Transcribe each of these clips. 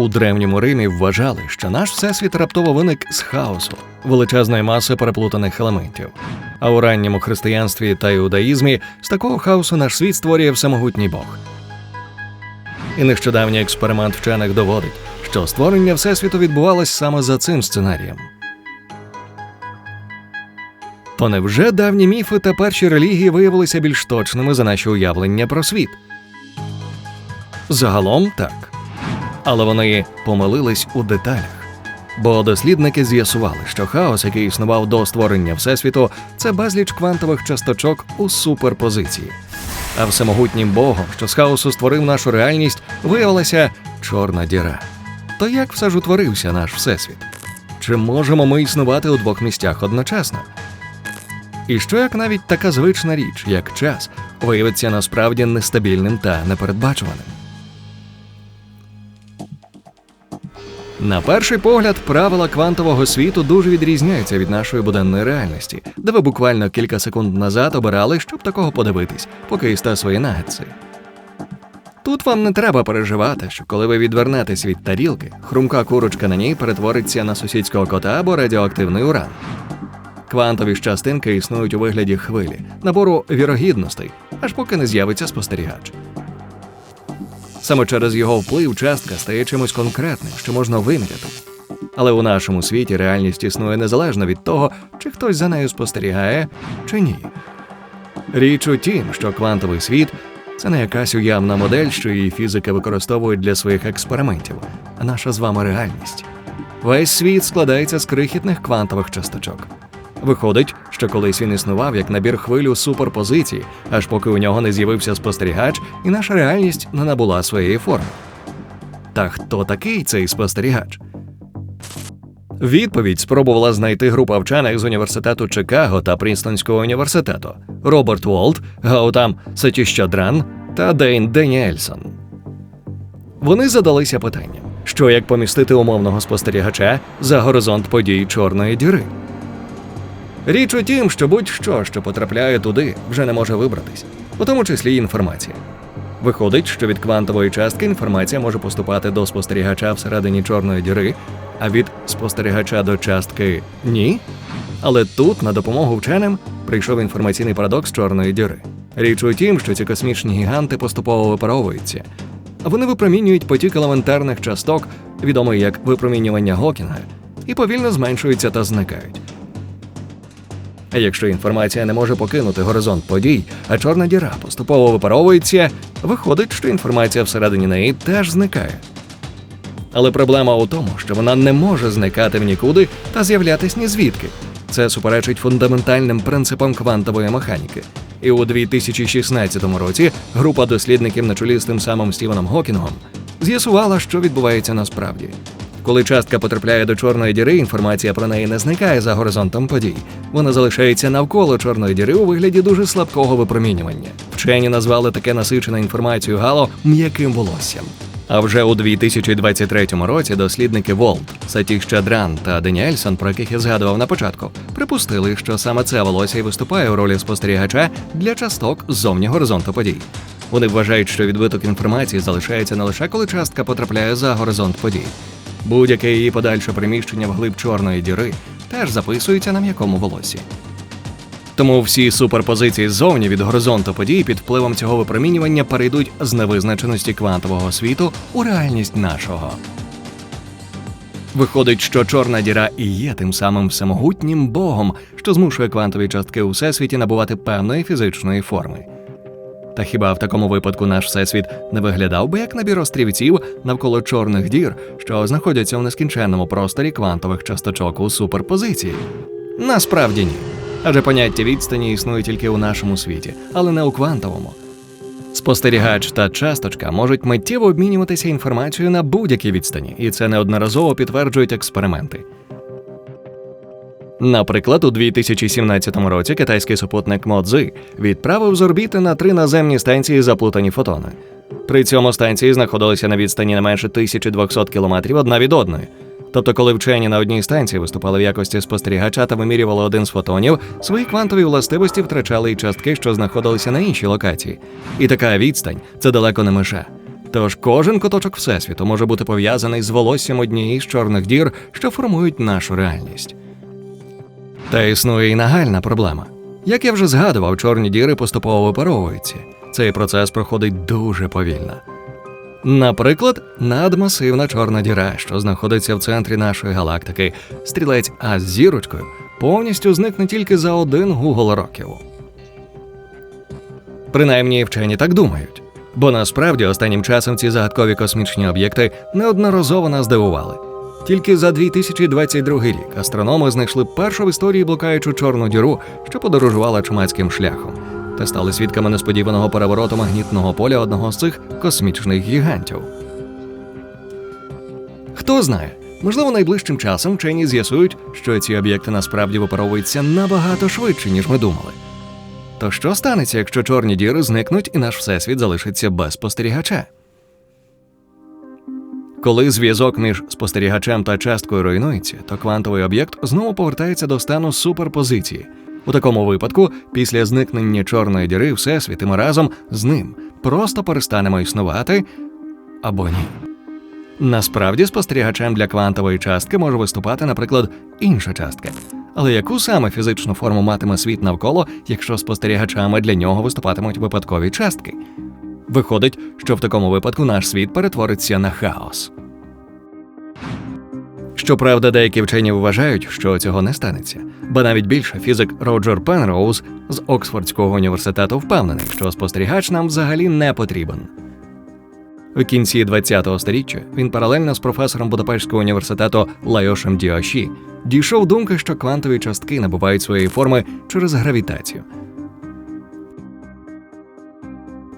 У древньому Римі вважали, що наш всесвіт раптово виник з хаосу, величезної маси переплутаних елементів. А у ранньому християнстві та іудаїзмі з такого хаосу наш світ створює всемогутній Бог. І нещодавній експеримент вчених доводить, що створення всесвіту відбувалось саме за цим сценарієм. То невже давні міфи та перші релігії виявилися більш точними за наші уявлення про світ? Загалом так. Але вони помилились у деталях. Бо дослідники з'ясували, що хаос, який існував до створення Всесвіту, це безліч квантових часточок у суперпозиції. А всемогутнім Богом, що з хаосу створив нашу реальність, виявилася чорна діра. То як все ж утворився наш Всесвіт? Чи можемо ми існувати у двох місцях одночасно? І що як навіть така звична річ, як час, виявиться насправді нестабільним та непередбачуваним? На перший погляд, правила квантового світу дуже відрізняються від нашої буденної реальності, де ви буквально кілька секунд назад обирали, щоб такого подивитись, поки їсте свої нагетси. Тут вам не треба переживати, що коли ви відвернетесь від тарілки, хрумка курочка на ній перетвориться на сусідського кота або радіоактивний уран. Квантові частинки існують у вигляді хвилі, набору вірогідностей, аж поки не з'явиться спостерігач. Саме через його вплив частка стає чимось конкретним, що можна виміряти. Але у нашому світі реальність існує незалежно від того, чи хтось за нею спостерігає, чи ні. Річ у тім, що квантовий світ це не якась уявна модель, що її фізики використовують для своїх експериментів, а наша з вами реальність. Весь світ складається з крихітних квантових часточок. Виходить, що колись він існував як набір хвилю суперпозиції, аж поки у нього не з'явився спостерігач, і наша реальність не набула своєї форми. Та хто такий цей спостерігач? Відповідь спробувала знайти група вчених з університету Чикаго та Прінстонського університету Роберт Волт, Гаутам Сатіщадран та Дейн Деніельсон. Вони задалися питанням, що як помістити умовного спостерігача за горизонт подій Чорної діри. Річ у тім, що будь-що, що потрапляє туди, вже не може вибратись, у тому числі інформація. Виходить, що від квантової частки інформація може поступати до спостерігача всередині чорної діри, а від спостерігача до частки ні. Але тут на допомогу вченим прийшов інформаційний парадокс чорної діри. Річ у тім, що ці космічні гіганти поступово випаровуються. Вони випромінюють потік елементарних часток, відомий як випромінювання Гокінга, і повільно зменшуються та зникають. А якщо інформація не може покинути горизонт подій, а чорна діра поступово випаровується, виходить, що інформація всередині неї теж зникає. Але проблема у тому, що вона не може зникати в нікуди та з'являтись ні звідки. Це суперечить фундаментальним принципам квантової механіки. І у 2016 році група дослідників на чолі з тим самим Стівеном Гокінгом з'ясувала, що відбувається насправді. Коли частка потрапляє до чорної діри, інформація про неї не зникає за горизонтом подій. Вона залишається навколо чорної діри у вигляді дуже слабкого випромінювання. Вчені назвали таке насичене інформацією гало м'яким волоссям. А вже у 2023 році дослідники Волт, Сатіх Чадран та Деніельсон, про яких я згадував на початку, припустили, що саме це волосся і виступає у ролі спостерігача для часток ззовні горизонту подій. Вони вважають, що відбиток інформації залишається не лише коли частка потрапляє за горизонт подій. Будь-яке її подальше приміщення вглиб чорної діри теж записується на м'якому волосі. Тому всі суперпозиції ззовні від горизонту подій під впливом цього випромінювання перейдуть з невизначеності квантового світу у реальність нашого. Виходить, що чорна діра і є тим самим всемогутнім богом, що змушує квантові частки у всесвіті набувати певної фізичної форми. Та хіба в такому випадку наш всесвіт не виглядав би як набір острівців навколо чорних дір, що знаходяться в нескінченному просторі квантових часточок у суперпозиції? Насправді ні. Адже поняття відстані існує тільки у нашому світі, але не у квантовому. Спостерігач та часточка можуть миттєво обмінюватися інформацією на будь-якій відстані, і це неодноразово підтверджують експерименти. Наприклад, у 2017 році китайський супутник Модзи відправив з орбіти на три наземні станції заплутані фотони. При цьому станції знаходилися на відстані не менше 1200 кілометрів одна від одної. Тобто, коли вчені на одній станції виступали в якості спостерігача та вимірювали один з фотонів, свої квантові властивості втрачали і частки, що знаходилися на іншій локації. І така відстань це далеко не межа. Тож кожен куточок всесвіту може бути пов'язаний з волоссям однієї з чорних дір, що формують нашу реальність. Та існує і нагальна проблема. Як я вже згадував, чорні діри поступово випаровуються. Цей процес проходить дуже повільно. Наприклад, надмасивна чорна діра, що знаходиться в центрі нашої галактики, стрілець А з зірочкою, повністю зникне тільки за один гугл років. Принаймні вчені так думають. Бо насправді останнім часом ці загадкові космічні об'єкти неодноразово нас здивували. Тільки за 2022 рік астрономи знайшли першу в історії блукаючу чорну діру, що подорожувала чумацьким шляхом, та стали свідками несподіваного перевороту магнітного поля одного з цих космічних гігантів. Хто знає, можливо, найближчим часом вчені з'ясують, що ці об'єкти насправді випаровуються набагато швидше, ніж ми думали. То що станеться, якщо чорні діри зникнуть і наш всесвіт залишиться без спостерігача? Коли зв'язок між спостерігачем та часткою руйнується, то квантовий об'єкт знову повертається до стану суперпозиції. У такому випадку, після зникнення чорної діри, всесвіт і ми разом з ним просто перестанемо існувати або ні. Насправді, спостерігачем для квантової частки може виступати, наприклад, інша частка. Але яку саме фізичну форму матиме світ навколо, якщо спостерігачами для нього виступатимуть випадкові частки? Виходить, що в такому випадку наш світ перетвориться на хаос. Щоправда, деякі вчені вважають, що цього не станеться, бо навіть більше фізик Роджер Пенроуз з Оксфордського університету впевнений, що спостерігач нам взагалі не потрібен. У кінці ХХ століття він паралельно з професором Будапештського університету Лайошем Діоші дійшов думки, що квантові частки набувають своєї форми через гравітацію.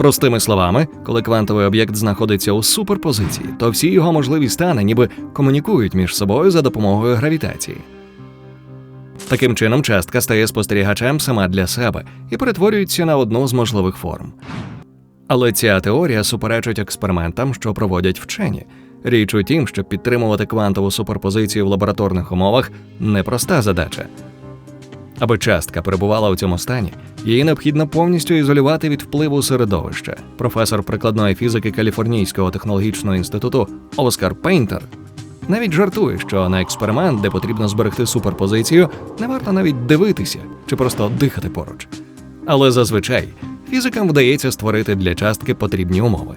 Простими словами, коли квантовий об'єкт знаходиться у суперпозиції, то всі його можливі стани ніби комунікують між собою за допомогою гравітації. Таким чином, частка стає спостерігачем сама для себе і перетворюється на одну з можливих форм. Але ця теорія суперечить експериментам, що проводять вчені. Річ у тім, щоб підтримувати квантову суперпозицію в лабораторних умовах непроста задача. Аби частка перебувала у цьому стані, її необхідно повністю ізолювати від впливу середовища. Професор прикладної фізики Каліфорнійського технологічного інституту Оскар Пейнтер навіть жартує, що на експеримент, де потрібно зберегти суперпозицію, не варто навіть дивитися чи просто дихати поруч. Але зазвичай фізикам вдається створити для частки потрібні умови.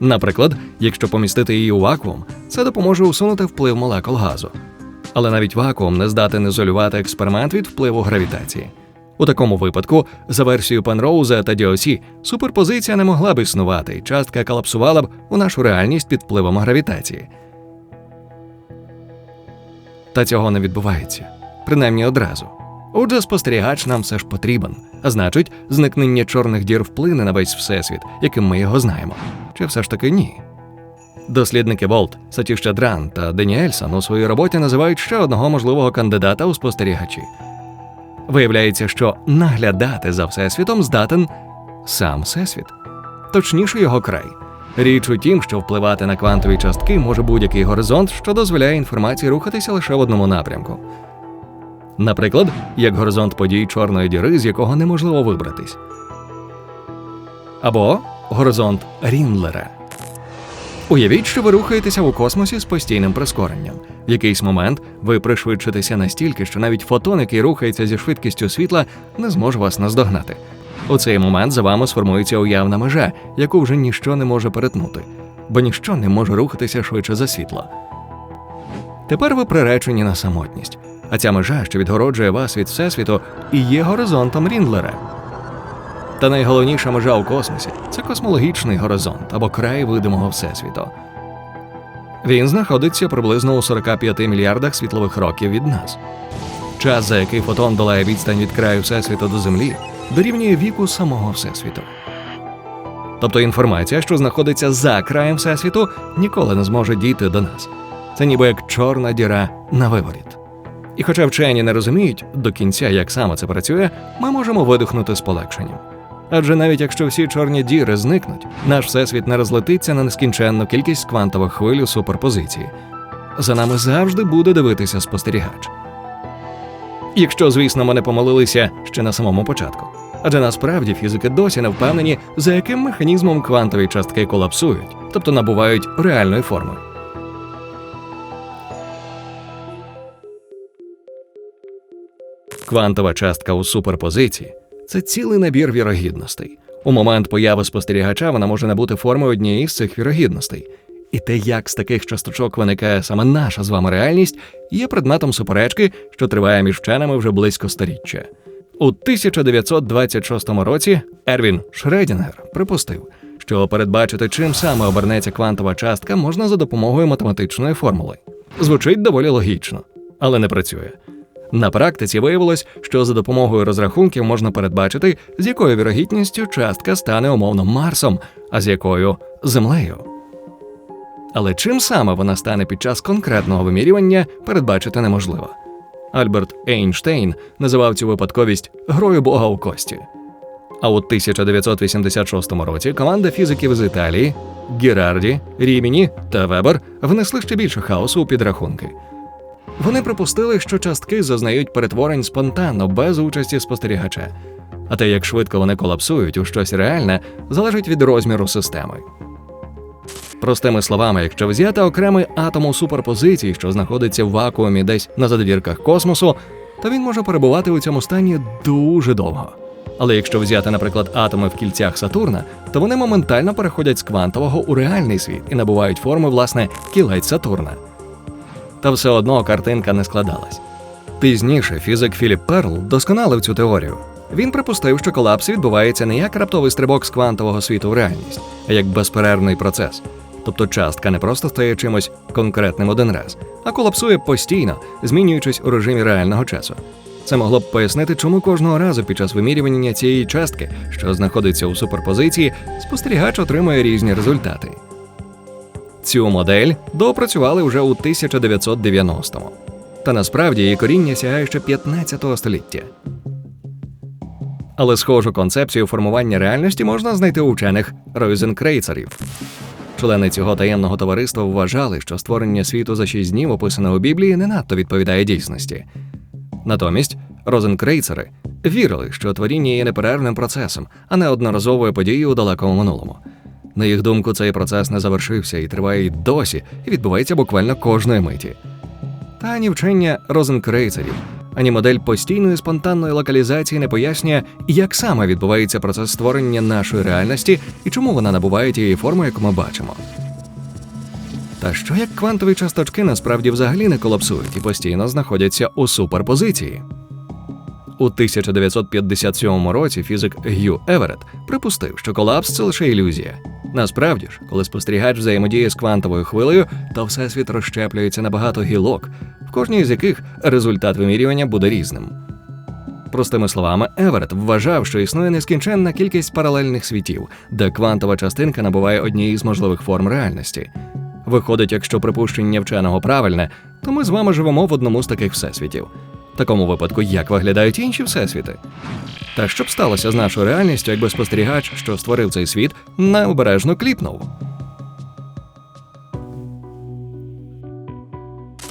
Наприклад, якщо помістити її у вакуум, це допоможе усунути вплив молекул газу. Але навіть вакуум не здатен ізолювати експеримент від впливу гравітації. У такому випадку, за версією Пенроуза та Діосі, суперпозиція не могла б існувати, і частка колапсувала б у нашу реальність під впливом гравітації. Та цього не відбувається, принаймні одразу. Отже, спостерігач нам все ж потрібен, а значить, зникнення чорних дір вплине на весь всесвіт, яким ми його знаємо. Чи все ж таки ні? Дослідники Волт, Сатіща Дран та Деніельсон у своїй роботі називають ще одного можливого кандидата у спостерігачі. Виявляється, що наглядати за всесвітом здатен сам всесвіт, точніше його край. Річ у тім, що впливати на квантові частки може будь-який горизонт, що дозволяє інформації рухатися лише в одному напрямку. Наприклад, як горизонт подій чорної діри, з якого неможливо вибратись, або горизонт Ріндлера. Уявіть, що ви рухаєтеся у космосі з постійним прискоренням. В якийсь момент ви пришвидшитеся настільки, що навіть фотон, який рухається зі швидкістю світла, не зможе вас наздогнати. У цей момент за вами сформується уявна межа, яку вже ніщо не може перетнути, бо ніщо не може рухатися швидше за світло. Тепер ви приречені на самотність, а ця межа, що відгороджує вас від всесвіту, і є горизонтом Ріндлера. Та найголовніша межа у космосі це космологічний горизонт або край видимого всесвіту. Він знаходиться приблизно у 45 мільярдах світлових років від нас. Час, за який фотон долає відстань від краю всесвіту до Землі, дорівнює віку самого всесвіту. Тобто інформація, що знаходиться за краєм всесвіту, ніколи не зможе дійти до нас. Це ніби як чорна діра на виворіт. І хоча вчені не розуміють до кінця, як саме це працює, ми можемо видихнути з полегшенням. Адже навіть якщо всі чорні діри зникнуть, наш всесвіт не розлетиться на нескінченну кількість квантових хвиль у суперпозиції. За нами завжди буде дивитися спостерігач. Якщо, звісно, ми не помилилися ще на самому початку. Адже насправді фізики досі не впевнені, за яким механізмом квантові частки колапсують, тобто набувають реальної форми. Квантова частка у суперпозиції це цілий набір вірогідностей. У момент появи спостерігача вона може набути форми однієї з цих вірогідностей. І те, як з таких часточок виникає саме наша з вами реальність, є предметом суперечки, що триває між вченими вже близько сторіччя. У 1926 році Ервін Шредінгер припустив, що передбачити, чим саме обернеться квантова частка, можна за допомогою математичної формули. Звучить доволі логічно, але не працює. На практиці виявилось, що за допомогою розрахунків можна передбачити, з якою вірогідністю частка стане умовно Марсом, а з якою Землею. Але чим саме вона стане під час конкретного вимірювання, передбачити неможливо. Альберт Ейнштейн називав цю випадковість грою Бога у кості. А у 1986 році команда фізиків з Італії Гірарді, Ріміні та Вебер внесли ще більше хаосу у підрахунки. Вони припустили, що частки зазнають перетворень спонтанно, без участі спостерігача. А те, як швидко вони колапсують у щось реальне, залежить від розміру системи. Простими словами, якщо взяти окремий атом у суперпозиції, що знаходиться в вакуумі десь на задвірках космосу, то він може перебувати у цьому стані дуже довго. Але якщо взяти, наприклад, атоми в кільцях Сатурна, то вони моментально переходять з квантового у реальний світ і набувають форми, власне, кілець Сатурна. Та все одно картинка не складалась. Пізніше фізик Філіп Перл досконалив цю теорію. Він припустив, що колапс відбувається не як раптовий стрибок з квантового світу в реальність, а як безперервний процес. Тобто частка не просто стає чимось конкретним один раз, а колапсує постійно, змінюючись у режимі реального часу. Це могло б пояснити, чому кожного разу під час вимірювання цієї частки, що знаходиться у суперпозиції, спостерігач отримує різні результати. Цю модель доопрацювали вже у 1990-му. Та насправді її коріння сягає ще 15 століття. Але схожу концепцію формування реальності можна знайти у вчених Ройзенкрейцерів. Члени цього таємного товариства вважали, що створення світу за шість днів, описане у Біблії, не надто відповідає дійсності. Натомість розенкрейцери вірили, що творіння є неперервним процесом, а не одноразовою подією у далекому минулому. На їх думку, цей процес не завершився і триває й досі, і відбувається буквально кожної миті. Та ані вчення розенкрейцерів, ані модель постійної спонтанної локалізації не пояснює, як саме відбувається процес створення нашої реальності і чому вона набуває тієї форми, яку ми бачимо. Та що як квантові часточки насправді взагалі не колапсують і постійно знаходяться у суперпозиції? У 1957 році фізик Г'ю Еверет припустив, що колапс це лише ілюзія. Насправді ж, коли спостерігач взаємодіє з квантовою хвилею, то всесвіт розщеплюється на багато гілок, в кожній з яких результат вимірювання буде різним. Простими словами, Еверет вважав, що існує нескінченна кількість паралельних світів, де квантова частинка набуває однієї з можливих форм реальності. Виходить, якщо припущення вченого правильне, то ми з вами живемо в одному з таких всесвітів. Такому випадку, як виглядають інші всесвіти? Та що б сталося з нашою реальністю, якби спостерігач, що створив цей світ, необережно кліпнув?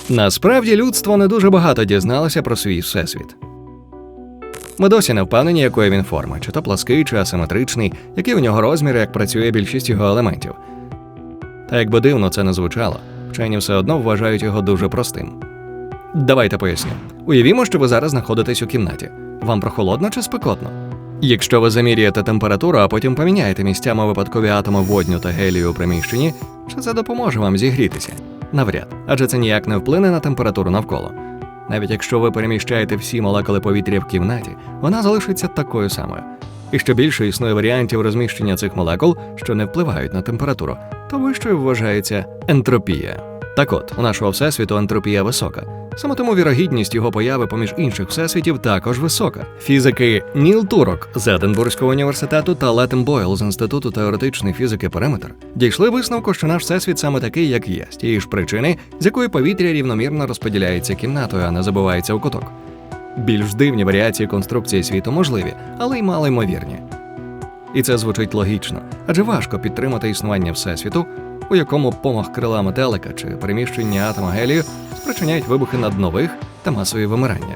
Насправді людство не дуже багато дізналося про свій всесвіт. Ми досі не впевнені, якої він форми, чи то плаский, чи асиметричний, які у нього розміри, як працює більшість його елементів. Та якби дивно це не звучало, вчені все одно вважають його дуже простим. Давайте поясню. Уявімо, що ви зараз знаходитесь у кімнаті. Вам прохолодно чи спекотно? Якщо ви заміряєте температуру, а потім поміняєте місцями випадкові атоми водню та гелію у приміщенні, чи це допоможе вам зігрітися? Навряд, адже це ніяк не вплине на температуру навколо. Навіть якщо ви переміщаєте всі молекули повітря в кімнаті, вона залишиться такою самою. І що більше існує варіантів розміщення цих молекул, що не впливають на температуру, то вищою вважається ентропія. Так от, у нашого всесвіту ентропія висока. Саме тому вірогідність його появи поміж інших всесвітів також висока. Фізики Ніл Турок з Единбурзького університету та Летем Бойл з інституту теоретичної фізики Периметр дійшли висновку, що наш всесвіт саме такий, як є, з тієї ж причини, з якої повітря рівномірно розподіляється кімнатою, а не забувається у куток. Більш дивні варіації конструкції світу можливі, але й мало ймовірні. І це звучить логічно, адже важко підтримати існування всесвіту, у якому помах крила метелика чи переміщення атома гелію спричиняють вибухи наднових та масові вимирання.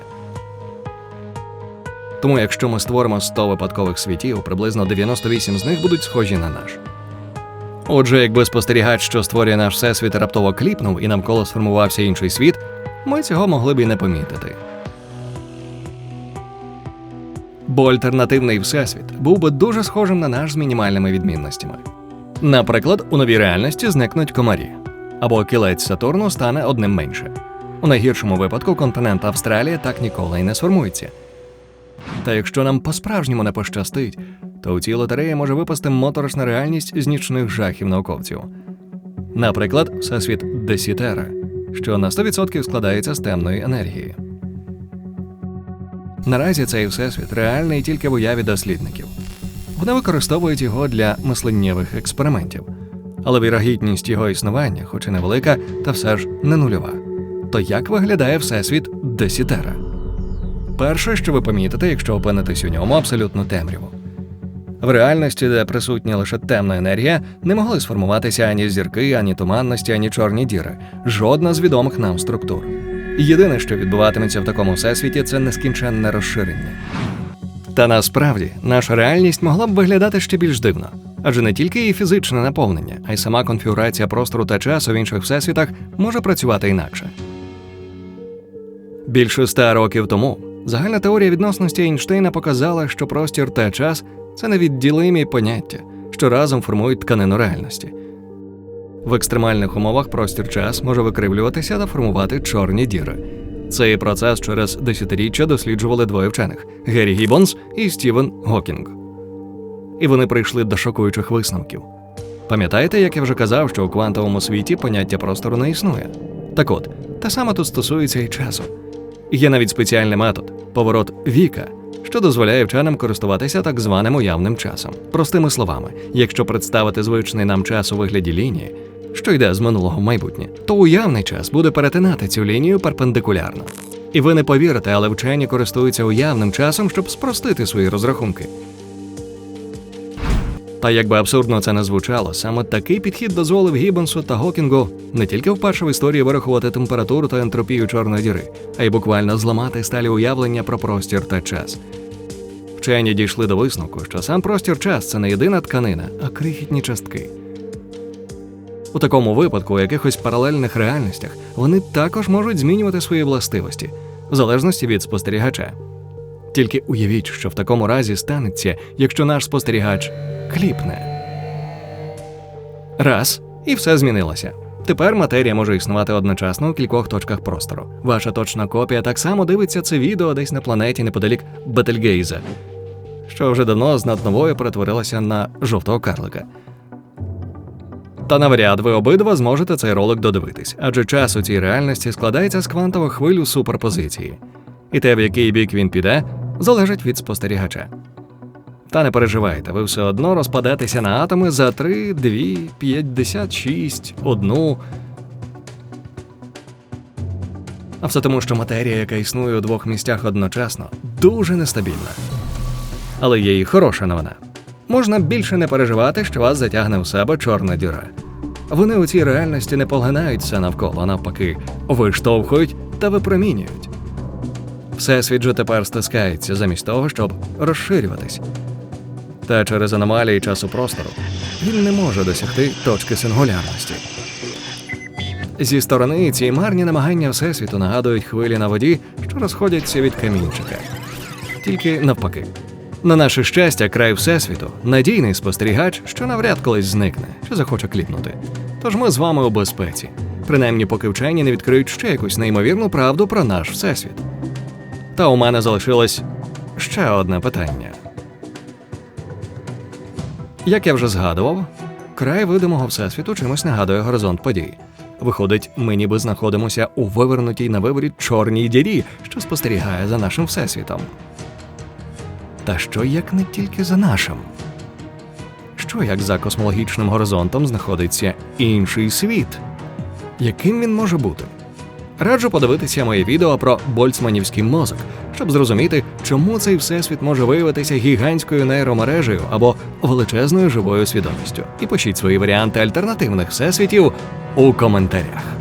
Тому, якщо ми створимо 100 випадкових світів, приблизно 98 з них будуть схожі на наш. Отже, якби спостерігач, що створює наш всесвіт, раптово кліпнув і навколо сформувався інший світ, ми цього могли б і не помітити. Бо альтернативний всесвіт був би дуже схожим на наш з мінімальними відмінностями. Наприклад, у новій реальності зникнуть комарі, або кілець Сатурну стане одним менше. У найгіршому випадку континент Австралія так ніколи й не сформується. Та якщо нам по-справжньому не пощастить, то у цій лотереї може випасти моторошна реальність з нічних жахів науковців. Наприклад, всесвіт Десітера, що на 100% складається з темної енергії. Наразі цей всесвіт реальний тільки в уяві дослідників. Вони використовують його для мисленнєвих експериментів, але вірогідність його існування, хоч і невелика, та все ж не нульова. То як виглядає всесвіт Десітера? Перше, що ви помітите, якщо опинитесь у ньому, абсолютно темряву. В реальності, де присутня лише темна енергія, не могли сформуватися ані зірки, ані туманності, ані чорні діри, жодна з відомих нам структур. Єдине, що відбуватиметься в такому всесвіті, це нескінченне розширення. Та насправді наша реальність могла б виглядати ще більш дивно, адже не тільки її фізичне наповнення, а й сама конфігурація простору та часу в інших всесвітах може працювати інакше. Більше ста років тому загальна теорія відносності Ейнштейна показала, що простір та час це невідділимі поняття, що разом формують тканину реальності. В екстремальних умовах простір час може викривлюватися та формувати чорні діри. Цей процес через десятиріччя досліджували двоє вчених Геррі Гіббонс і Стівен Гокінг. І вони прийшли до шокуючих висновків. Пам'ятаєте, як я вже казав, що у квантовому світі поняття простору не існує? Так от, те саме тут стосується і часу. Є навіть спеціальний метод поворот віка, що дозволяє вченим користуватися так званим уявним часом. Простими словами, якщо представити звичний нам час у вигляді лінії, що йде з минулого в майбутнє, то уявний час буде перетинати цю лінію перпендикулярно. І ви не повірите, але вчені користуються уявним часом, щоб спростити свої розрахунки. Та як би абсурдно це не звучало, саме такий підхід дозволив Гіббонсу та Гокінгу не тільки вперше в історії вирахувати температуру та ентропію чорної діри, а й буквально зламати сталі уявлення про простір та час. Вчені дійшли до висновку, що сам простір час це не єдина тканина, а крихітні частки. У такому випадку, у якихось паралельних реальностях, вони також можуть змінювати свої властивості, в залежності від спостерігача. Тільки уявіть, що в такому разі станеться, якщо наш спостерігач кліпне. Раз, і все змінилося. Тепер матерія може існувати одночасно у кількох точках простору. Ваша точна копія так само дивиться це відео десь на планеті неподалік Бетельгейза, що вже давно з над перетворилася на жовтого карлика. Та навряд ви обидва зможете цей ролик додивитись, адже час у цій реальності складається з квантових хвиль у суперпозиції. І те, в який бік він піде, залежить від спостерігача. Та не переживайте, ви все одно розпадетеся на атоми за 3, 2, 56, 1. А все тому, що матерія, яка існує у двох місцях одночасно, дуже нестабільна. Але є і хороша новина. Можна більше не переживати, що вас затягне в себе чорна діра. Вони у цій реальності не поглинають все навколо, навпаки, виштовхують та випромінюють. Всесвіт же тепер стискається замість того, щоб розширюватись. Та через аномалії часу простору він не може досягти точки сингулярності. Зі сторони ці марні намагання Всесвіту нагадують хвилі на воді, що розходяться від камінчика. Тільки навпаки. На наше щастя, край Всесвіту надійний спостерігач, що навряд колись зникне, чи захоче кліпнути. Тож ми з вами у безпеці, принаймні поки вчені не відкриють ще якусь неймовірну правду про наш всесвіт. Та у мене залишилось ще одне питання. Як я вже згадував, край видимого всесвіту чимось нагадує горизонт подій. Виходить, ми ніби знаходимося у вивернутій на виворіт чорній дірі, що спостерігає за нашим всесвітом. Та що як не тільки за нашим? Що як за космологічним горизонтом знаходиться інший світ? Яким він може бути? Раджу подивитися моє відео про больцманівський мозок, щоб зрозуміти, чому цей всесвіт може виявитися гігантською нейромережею або величезною живою свідомістю. І пишіть свої варіанти альтернативних всесвітів у коментарях.